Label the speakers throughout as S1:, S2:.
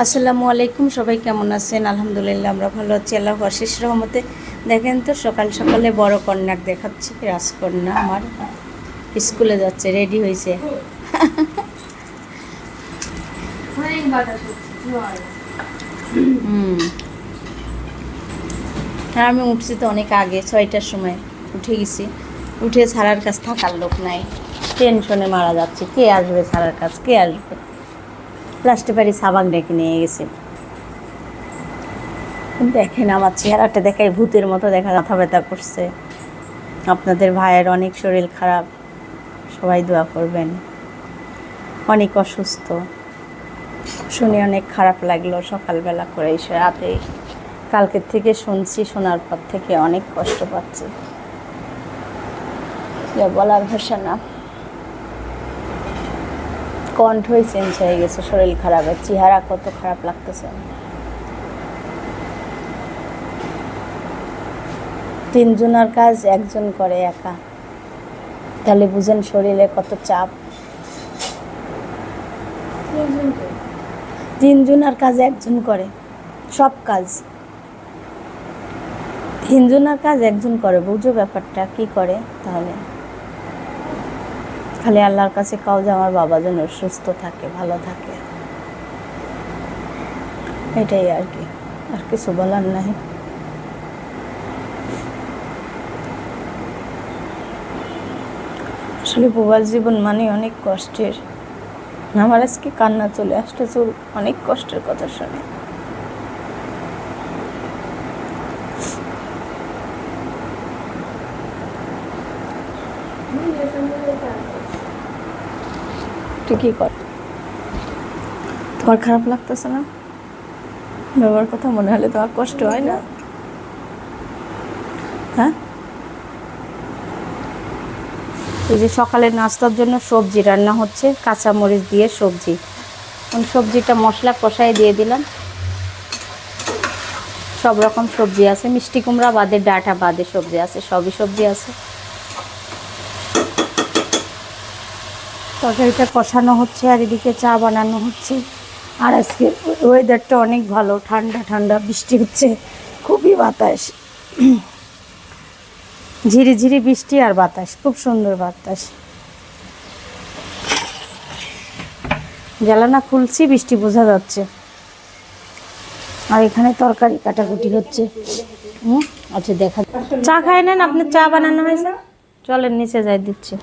S1: আসসালামু আলাইকুম, সবাই কেমন আছেন? আলহামদুলিল্লাহ, আমরা ভালো আছি আল্লাহ আশিস রহমতে। দেখেন তো, সকাল সকালে বড় কন্যাক দেখাচ্ছি, রাজকন্যা আমার। স্কুলে যাচ্ছে রেডি হয়েছে। হ্যাঁ আমি উঠছি তো অনেক আগে, ছয়টার সময় উঠে গেছি। উঠে ছাড়ার কাছ থাকার লোক নাই। টেনশনে মারা যাচ্ছে, কে আসবে ছাড়ার কাছ কে আসবে? লাস্টে বাড়ি সাবাক ডেকে নিয়ে গেছে। দেখেন আমার চেহারাটা দেখাই ভূতের মতো দেখা মাথা ব্যথা করছে। আপনাদের ভাইয়ের অনেক শরীর খারাপ। সবাই দোয়া করবেন। অনেক অসুস্থ। শুনে অনেক খারাপ লাগল সকালবেলা করে এসে রাতে। কালকের থেকে শুনছি, শোনার পর থেকে অনেক কষ্ট পাচ্ছি। বলার ভাষা না। কণ্ঠই চেঞ্জ হয়ে গেছে শরীর খারাপের চেহারা কত খারাপ লাগতেছে। তিনজনের কাজ একজন করে একা। তাহলে বুঝেন শরীরে কত চাপ। তিনজনের কাজ একজন করে সব কাজ। তিনজনের কাজ একজন করে বুঝো ব্যাপারটা কি করে তাহলে? খালি আল্লাহর কাছে কাউ যে আমার বাবা যেন সুস্থ থাকে, ভালো থাকে। এটাই আর কি, আর কিছু বলার নাই। আসলে প্রবাস জীবন মানে অনেক কষ্টের। আমার আজকে কান্না চলে আসতে চল অনেক কষ্টের কথা শুনে। তুই কি কর? তোমার খারাপ লাগতেছে না? বাবার কথা মনে হলে তোমার কষ্ট হয় না। হ্যাঁ? এই যে সকালের নাস্তার জন্য সবজি রান্না হচ্ছে কাঁচা মরিচ দিয়ে সবজি। সবজিটা মশলা কষাই দিয়ে দিলাম। সব রকম সবজি আছে, মিষ্টি কুমড়া বাদে, ডাটা বাদে সবজি আছে, সবই সবজি আছে। তরকারিটা কষানো হচ্ছে আর এদিকে চা বানানো হচ্ছে। আর আজকে ওয়েদারটা অনেক ভালো, ঠান্ডা ঠান্ডা, বৃষ্টি হচ্ছে, খুবই বাতাস। ঝিরি ঝিরি বৃষ্টি আর বাতাস, খুব সুন্দর বাতাস। জ্বালানা খুলছি, বৃষ্টি বোঝা যাচ্ছে। আর এখানে তরকারি কাটাকুটি হচ্ছে। হুম আচ্ছা দেখা। চা খায় নেন, আপনার চা বানানো হয়েছে? চলেন, নিচে যাই, দিচ্ছি।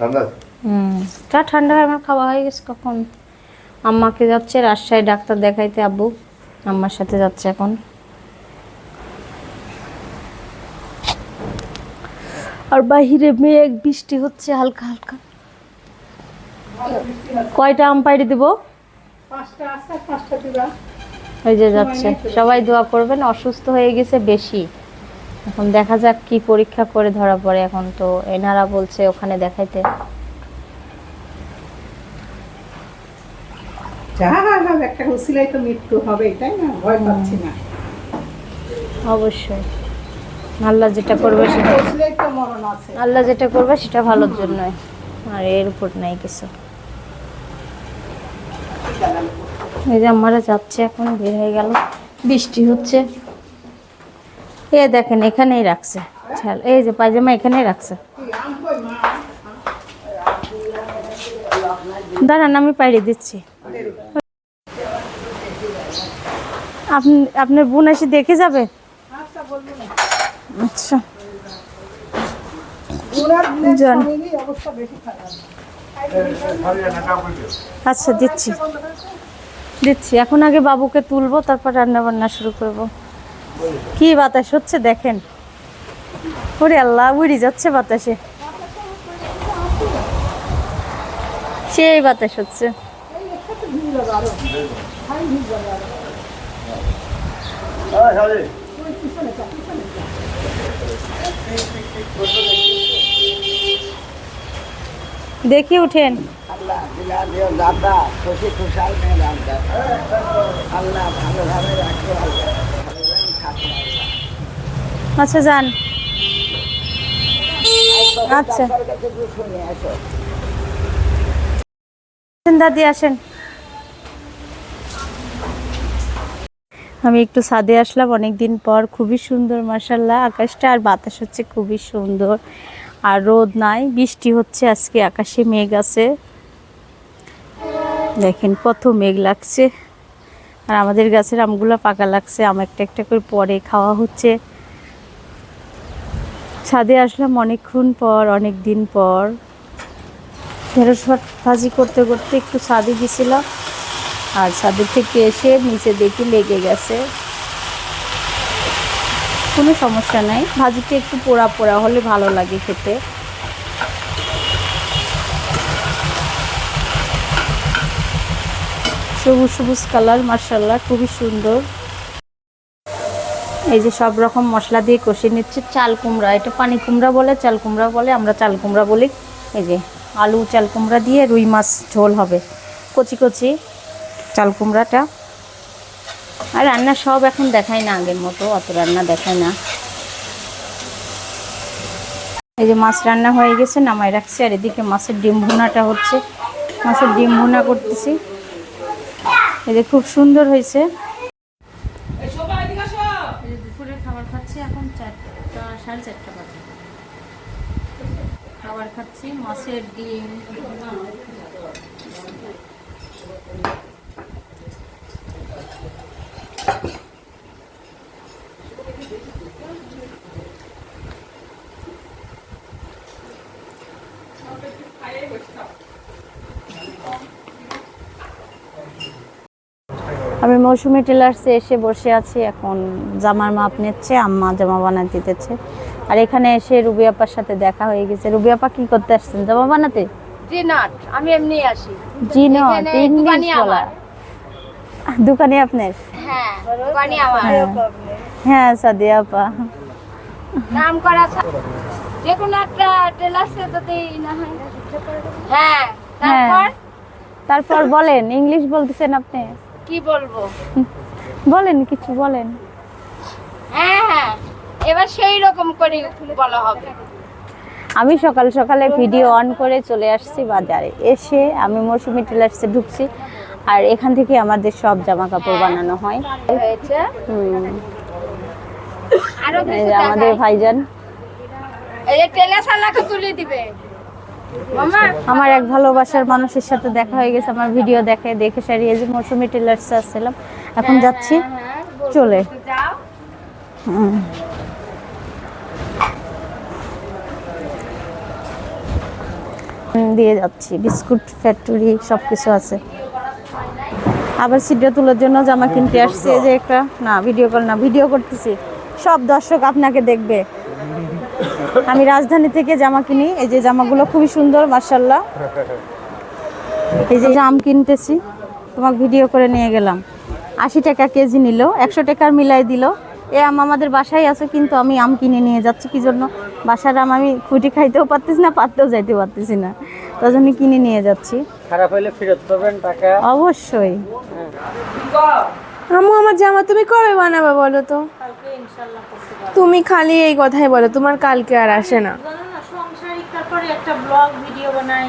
S2: ঠান্ডা?
S1: হুম চা ঠান্ডা হয়ে আমার খাওয়া হয়ে গেছে কখন? আম্মাকে যাচ্ছে রাজশাহী ডাক্তার দেখাইতে আব্বু। আম্মার সাথে যাচ্ছে এখন। আর বাহিরে মেঘ বৃষ্টি হচ্ছে হালকা হালকা। কয়টা আম পাইড়ি দিব?
S3: পাঁচটা আছে পাঁচটা দিবা।
S1: ওই যে যাচ্ছে। সবাই দোয়া করবেন অসুস্থ হয়ে গেছে বেশি। এখন দেখা যাক কি পরীক্ষা করে ধরা পড়ে। এখন তো এনারা বলছে ওখানে দেখাইতে।
S3: যা একটা উসিলাই তো মৃত্যু হবে তাই না? ভয় পাচ্ছি না।
S1: অবশ্যই। আল্লাহ যেটা করবে সেটা আল্লাহ যেটা করবে সেটা ভালোর জন্যই। আর এর উপর নাই কিছু। এই যে আমরা যাচ্ছে এখন বের হয়ে গেল। বৃষ্টি হচ্ছে। এ দেখেন, এখানেই রাখছে। এই যে পায়জামা এখানেই রাখছে। দাঁড়ান, আমি পাইড়ে দিচ্ছি। আপনি, আপনার বোন এসে দেখে যাবে?
S3: আচ্ছা।
S1: আচ্ছা দিচ্ছি। দিচ্ছি। এখন আগে বাবুকে তুলবো, তারপর রান্না বান্না শুরু করব। কি বাতাস হচ্ছে দেখেন? ওরে আল্লাহ উড়ি যাচ্ছে বাতাসে। সেই বাতাস হচ্ছে। দেখি উঠেন
S4: আল্লাহ দিলা দিও দাদা খুশি খুশাল মেয়ে রাখবে আল্লাহ ভালোভাবে রাখবে আল্লাহ ভালোভাবে থাকবে
S1: আচ্ছা যান। আচ্ছা। দাদি আসেন। আমি একটু ছাদে আসলাম অনেক দিন পর। খুবই সুন্দর মাসাল্লাহ আকাশটা আর বাতাস হচ্ছে খুবই সুন্দর। আর রোদ নাই, বৃষ্টি হচ্ছে আজকে, আকাশে মেঘ আছে। দেখেন, কত মেঘ লাগছে। আর আমাদের গাছের আমগুলো পাকা লাগছে, আম একটা একটা করে পরে খাওয়া হচ্ছে। ছাদে আসলাম অনেকক্ষণ পর, অনেক দিন পর। ঢেঁড়স ভাজি করতে করতে একটু ছাদে গেছিলাম। আর ছাদের থেকে এসে নিচে দেখি লেগে গেছে। কোনো সমস্যা নাই। ভাজিটা একটু পোড়া পোড়া হলে ভালো লাগে খেতে। সবুজ সবুজ কালার মার্শাল্লাহ খুবই সুন্দর। এই যে সব রকম মশলা দিয়ে কষিয়ে নিচ্ছে। চাল কুমড়া, এটা পানি কুমড়া বলে, চাল কুমড়া বলে, আমরা চাল কুমড়া বলি। এই যে আলু, চাল কুমড়া দিয়ে রুই মাছ ঝোল হবে। কচি কচি চাল কুমড়াটা। আর রান্না সব এখন দেখায় না আগের মতো, অত রান্না দেখায় না। এই যে মাছ রান্না হয়ে গেছে নামাই রাখছি। আর এদিকে মাছের ডিম ভুনাটা হচ্ছে। মাছের ডিম ভুনা করতেছি। এই যে খুব সুন্দর হয়েছে এই যে দুপুরে খাবার খাচ্ছি এখন চারটা চারটা বাজে। খাবার খাচ্ছি মাছের ডিম। মৌসুমি টেলার্সে এসে বসে আছি এখন জামার মাপ নিচ্ছে আম্মা জামা বানাতে দিতেছে। আর এখানে এসে রুবি আপার সাথে দেখা হয়ে গেছে। রুবি আপা কি করতে আসছেন? জামা বানাতে?
S5: জি নট আমি এমনি আসি।
S1: জি না
S5: এখানে
S1: ইংলিশ বলা। দোকানে আপনার?
S5: হ্যাঁ দোকানি আমার।
S1: হ্যাঁ। হ্যাঁ সাদিয়া আপা।
S5: নাম করা যে কোনো একটা টেলার্সে তো দেই না হয় হ্যাঁ। তারপর?
S1: তারপর বলেন ইংলিশ বলতেছেন আপনি?
S5: কি বলব?
S1: বলেন কিছু বলেন।
S5: হ্যাঁ হ্যাঁ। এবার সেই রকম করে বলা হবে।
S1: আমি সকাল সকালে ভিডিও অন করে চলে আসছি বাজারে। এসে আমি মৌসুমি টেলার্সে ঢুকছি আর এখান থেকে আমাদের সব জামা কাপড় বানানো হয়।
S5: হয়েছে।
S1: হুম।
S5: আরও
S1: এই
S5: কিছু
S1: যে আমাদের ভাইজান।
S5: এই তুলে দিবে।
S1: আমার এক ভালোবাসার মানুষের সাথে দেখা হয়ে গেছে, আমার ভিডিও দেখে দেখে সারি এই যে মৌসুমি টেলার্সে আসছিলাম। এখন যাচ্ছি, চলে। দিয়ে যাচ্ছি, বিস্কুট ফ্যাক্টরি সব কিছু আছে। আবার সিটটা তোলার জন্য জামা কিনতে আসছি যে একটা। না ভিডিও কল না ভিডিও করতেছি। সব দর্শক আপনাকে দেখবে। আমি রাজধানী থেকে জামা কিনি। এই যে জামাগুলো খুবই সুন্দর মার্শাল্লাহ এই যে আম কিনতেছি তোমাকে ভিডিও করে নিয়ে গেলাম। আশি টাকা কেজি নিল একশো টাকার মিলাই দিল। এ আম আমাদের বাসায় আছে কিন্তু আমি আম কিনে নিয়ে যাচ্ছি কি জন্য? বাসার আম আমি খুঁটি খাইতেও পারতেছি না পাততেও যাইতে পারতেছি না। তার জন্য কিনে নিয়ে যাচ্ছি।
S6: খারাপ হলে ফেরত পাবেন টাকা।
S1: অবশ্যই।
S7: আম্মু আমার জামা তুমি কবে বানাবে বলো তো? তুমি খালি এই কথাই বলো তোমার কালকে আর আসে না।
S1: সংসারিক তারপরে একটা ব্লগ ভিডিও বানাই।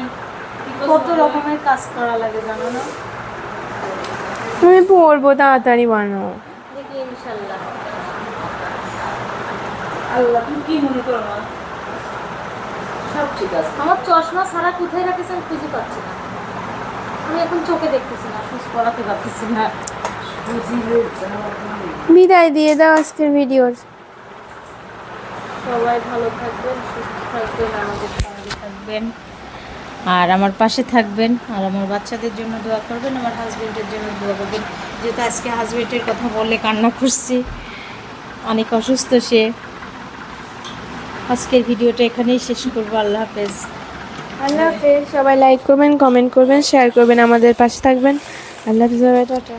S1: কত রকমের কাজ করা লাগে জানো না?
S7: তুমি পড়ব তাড়াতাড়ি বানাও।
S1: দেখি ইনশাল্লাহ আল্লাহ তুমি কি মনে করো সব ঠিক আছে। আমার চশমা সারা কোথায় রাখেছে আমি খুঁজে পাচ্ছি না। আমি এখন চোখে দেখতেছি না সুস পড়াতে পারতেছি না।
S7: বিদায় দিয়ে দাও আজকের ভিডিওর।
S1: সবাই ভালো থাকবেন সুস্থ থাকবেন আমাদের সঙ্গে থাকবেন। আর আমার পাশে থাকবেন আর আমার বাচ্চাদের জন্য দোয়া করবেন আমার হাজবেন্ডের জন্য দোয়া করবেন। যেহেতু আজকে হাজবেন্ডের কথা বললে কান্না করছি অনেক অসুস্থ সে। আজকের ভিডিওটা এখানেই শেষ করব আল্লাহ হাফেজ।
S7: আল্লাহ হাফেজ। সবাই লাইক করবেন কমেন্ট করবেন শেয়ার করবেন আমাদের পাশে থাকবেন। আল্লাহ হাফেজ টাটা।